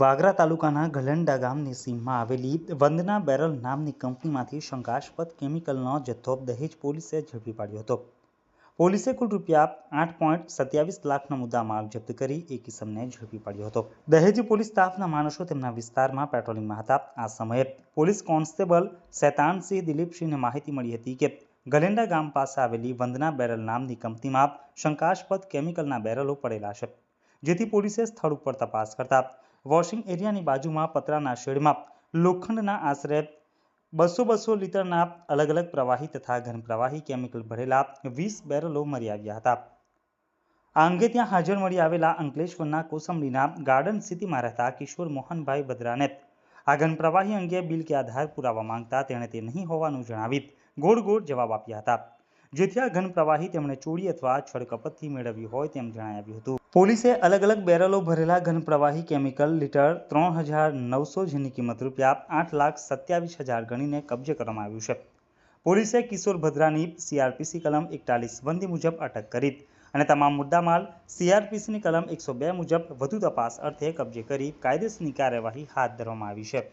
વાગરા તાલુકાના ગલંડા ગામની સીમમાં આવેલી વંદના બેરલ નામની કંપનીમાંથી શંકાસ્પદ કેમિકલનો જથ્થો દહેજ પોલીસે ઝડપી પાડ્યો હતો. પોલીસે કુલ રૂપિયા આઠ પોઈન્ટ સત્યાવીસ લાખનો મુદ્દામાલ જપ્ત કરી એક કિસમને ઝડપી પાડ્યો હતો. દહેજ પોલીસ સ્ટાફના માણસો તેમના વિસ્તારમાં પેટ્રોલિંગમાં હતા. આ સમયે પોલીસ કોન્સ્ટેબલ શૈતાનસિંહ દિલીપસિંહને માહિતી મળી હતી કે ગલેન્ડા ગામ પાસે આવેલી વંદના બેરલ નામની કંપનીમાં શંકાસ્પદ કેમિકલના બેરલો પડેલા છે. જેથી પોલીસે સ્થળ ઉપર તપાસ કરતા વોશિંગ એરિયાની બાજુમાં પતરાના શેડમાં લોખંડના આશરે બસો બસો લીટરના અલગ અલગ પ્રવાહી તથા ઘન પ્રવાહી કેમિકલ ભરેલા વીસ બેરલો મળી આવ્યા હતા. આ અંગે ત્યાં હાજર મળી આવેલા અંકલેશ્વરના કોસંબડીના ગાર્ડન સિટીમાં રહેતા કિશોર મોહનભાઈ બદ્રાને આ ઘન પ્રવાહી અંગે બિલ કે આધાર પુરાવા માંગતા તેણે તે નહીં હોવાનું જણાવી ગોળ ગોળ જવાબ આપ્યા હતા. જેથી આ ઘન પ્રવાહી તેમણે ચોરી અથવા છળકપટથી મેળવ્યું હોય તેમ જણાવ્યું હતું. પોલીસે અલગ અલગ બેરલો ભરેલા ઘન પ્રવાહી કેમિકલ લીટર ત્રણ હજાર નવસો જેની કિંમત રૂપિયા આઠ લાખ સત્યાવીસ હજાર ગણીને કબજે કરવામાં આવ્યું છે. પોલીસે કિશોર ભદ્રાની સીઆરપીસી કલમ એકતાલીસ બંદી મુજબ અટક કરી અને તમામ મુદ્દામાલ સીઆરપીસીની કલમ એકસો બે મુજબ વધુ તપાસ અર્થે કબજે કરી કાયદેસરની કાર્યવાહી હાથ ધરવામાં આવી છે.